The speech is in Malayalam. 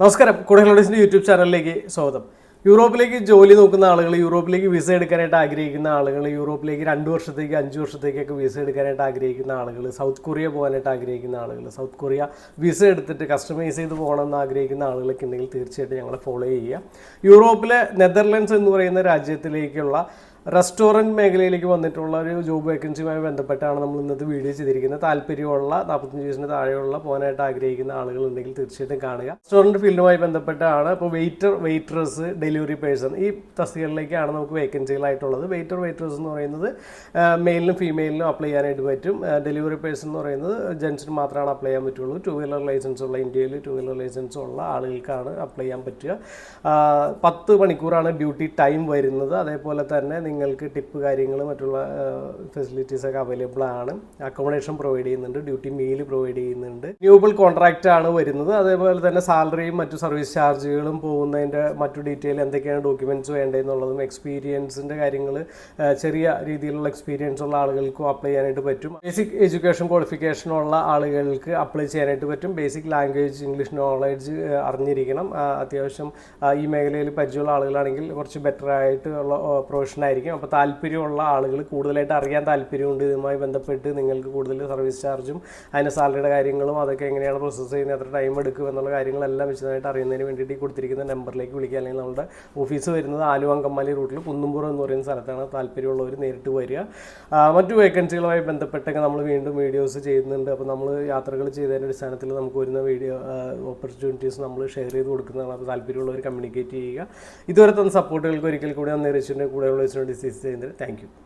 നമസ്കാരം. കൂടുതൽ യൂട്യൂബ് ചാനലിലേക്ക് സ്വാഗതം. യൂറോപ്പിലേക്ക് ജോലി നോക്കുന്ന ആളുകൾ യൂറോപ്പിലേക്ക് വിസ എടുക്കാനായിട്ട് ആഗ്രഹിക്കുന്ന ആളുകൾ യൂറോപ്പിലേക്ക് രണ്ട് വർഷത്തേക്ക് അഞ്ച് വർഷത്തേക്കൊക്കെ വിസ എടുക്കാനായിട്ട് ആഗ്രഹിക്കുന്ന ആളുകൾ സൗത്ത് കൊറിയ പോകാനായിട്ട് ആഗ്രഹിക്കുന്ന ആളുകൾ സൗത്ത് കൊറിയ വിസ എടുത്തിട്ട് കസ്റ്റമൈസ് ചെയ്ത് പോകണമെന്ന് ആഗ്രഹിക്കുന്ന ആളുകളൊക്കെ ഉണ്ടെങ്കിൽ തീർച്ചയായിട്ടും ഞങ്ങളെ ഫോളോ ചെയ്യുക. യൂറോപ്പിലെ നെതർലൻഡ്സ് എന്ന് പറയുന്ന രാജ്യത്തിലേക്കുള്ള റെസ്റ്റോറന്റ് മേഖലയിലേക്ക് വന്നിട്ടുള്ള ഒരു ജോബ് വേക്കൻസിയുമായി ബന്ധപ്പെട്ടാണ് നമ്മൾ ഇന്നത്തെ വീഡിയോ ചെയ്തിരിക്കുന്നത്. താല്പര്യമുള്ള നാൽപ്പത്തഞ്ച് വയസ്സിന് താഴെയുള്ള പോകാനായിട്ട് ആഗ്രഹിക്കുന്ന ആളുകൾ ഉണ്ടെങ്കിൽ തീർച്ചയായിട്ടും കാണുക. റെസ്റ്റോറന്റ് ഫീൽഡുമായി ബന്ധപ്പെട്ടാണ് ഇപ്പോൾ വെയിറ്റർ വെയിറ്റേഴ്സ് ഡെലിവറി പേഴ്സൺ ഈ തസ്തികളിലേക്കാണ് നമുക്ക് വേക്കൻസികളായിട്ടുള്ളത്. വെയിറ്റർ വെയിറ്റേഴ്സ് എന്ന് പറയുന്നത് മെയിലിനും ഫീമെയിലിനും അപ്ലൈ ചെയ്യാനായിട്ട് പറ്റും. ഡെലിവറി പേഴ്സൺ എന്ന് പറയുന്നത് ജെൻസിന് മാത്രമാണ് അപ്ലൈ ചെയ്യാൻ പറ്റുള്ളൂ. ടു വീലർ ലൈസൻസ് ഉള്ള ഇന്ത്യയിൽ ടു വീലർ ലൈസൻസ് ഉള്ള ആളുകൾക്കാണ് അപ്ലൈ ചെയ്യാൻ പറ്റുക. പത്ത് മണിക്കൂറാണ് ഡ്യൂട്ടി ടൈം വരുന്നത്. അതേപോലെ തന്നെ നിങ്ങൾക്ക് ടിപ്പ് കാര്യങ്ങൾ മറ്റുള്ള ഫെസിലിറ്റീസ് ഒക്കെ അവൈലബിൾ ആണ്. അക്കോമഡേഷൻ പ്രൊവൈഡ് ചെയ്യുന്നുണ്ട് ഡ്യൂട്ടി മീൽ പ്രൊവൈഡ് ചെയ്യുന്നുണ്ട്. ന്യൂബിൾ കോൺട്രാക്റ്റ് ആണ് വരുന്നത്. അതേപോലെ തന്നെ സാലറിയും മറ്റു സർവീസ് ചാർജുകളും പോകുന്നതിന്റെ മറ്റു ഡീറ്റെയിൽ എന്തൊക്കെയാണ് ഡോക്യുമെന്റ്സ് വേണ്ടതെന്നുള്ളതും എക്സ്പീരിയൻസിന്റെ കാര്യങ്ങൾ ചെറിയ രീതിയിലുള്ള എക്സ്പീരിയൻസ് ഉള്ള ആളുകൾക്കും അപ്ലൈ ചെയ്യാനായിട്ട് പറ്റും. ബേസിക് എഡ്യൂക്കേഷൻ ക്വാളിഫിക്കേഷൻ ഉള്ള ആളുകൾക്ക് അപ്ലൈ ചെയ്യാനായിട്ട് പറ്റും. ബേസിക് ലാംഗ്വേജ് ഇംഗ്ലീഷ് നോളജ് അറിഞ്ഞിരിക്കണം. അത്യാവശ്യം ഈ മേഖലയിൽ പരിചയമുള്ള ആളുകളാണെങ്കിൽ കുറച്ച് ബെറ്റർ ആയിട്ടുള്ള പ്രൊഫഷൻ ആയിരിക്കും. അപ്പോൾ താല്പര്യമുള്ള ആളുകൾ കൂടുതലായിട്ട് അറിയാൻ താല്പര്യമുണ്ട്. ഇതുമായി ബന്ധപ്പെട്ട് നിങ്ങൾക്ക് കൂടുതൽ സർവീസ് ചാർജും അതിന്റെ സാലറിയുടെ കാര്യങ്ങളും അതൊക്കെ എങ്ങനെയാണ് പ്രോസസ്സ് ചെയ്യുന്നത് എത്ര ടൈം എടുക്കും എന്നുള്ള കാര്യങ്ങളെല്ലാം വിശദമായിട്ട് അറിയുന്നതിന് വേണ്ടിയിട്ട് കൊടുത്തിരിക്കുന്ന നമ്പറിലേക്ക് വിളിക്കുക. അല്ലെങ്കിൽ നമ്മുടെ ഓഫീസ് വരുന്നത് ആലുവാങ്കമ്മാലി റൂട്ടിൽ കുന്നുംപുറം എന്ന് പറയുന്ന സ്ഥലത്താണ് താല്പര്യമുള്ളവർ നേരിട്ട് വരിക. മറ്റു വേക്കൻസികളുമായി ബന്ധപ്പെട്ടൊക്കെ നമ്മൾ വീണ്ടും വീഡിയോസ് ചെയ്യുന്നുണ്ട്. അപ്പോൾ നമ്മൾ യാത്രകൾ ചെയ്തതിന്റെ അടിസ്ഥാനത്തിൽ നമുക്ക് വരുന്ന വീഡിയോ ഓപ്പർച്യൂണിറ്റീസ് നമ്മൾ ഷെയർ ചെയ്ത് കൊടുക്കുന്നതാണ്. അപ്പോൾ താല്പര്യമുള്ളവർ കമ്മ്യൂണിക്കേറ്റ് ചെയ്യുക. ഇതുവരെ തന്ന സപ്പോർട്ടുകൾക്ക് ഒരിക്കൽ കൂടി നന്ദി അറിയിച്ചിട്ടുണ്ട്. കൂടെയുള്ള this is Saindra. Thank you.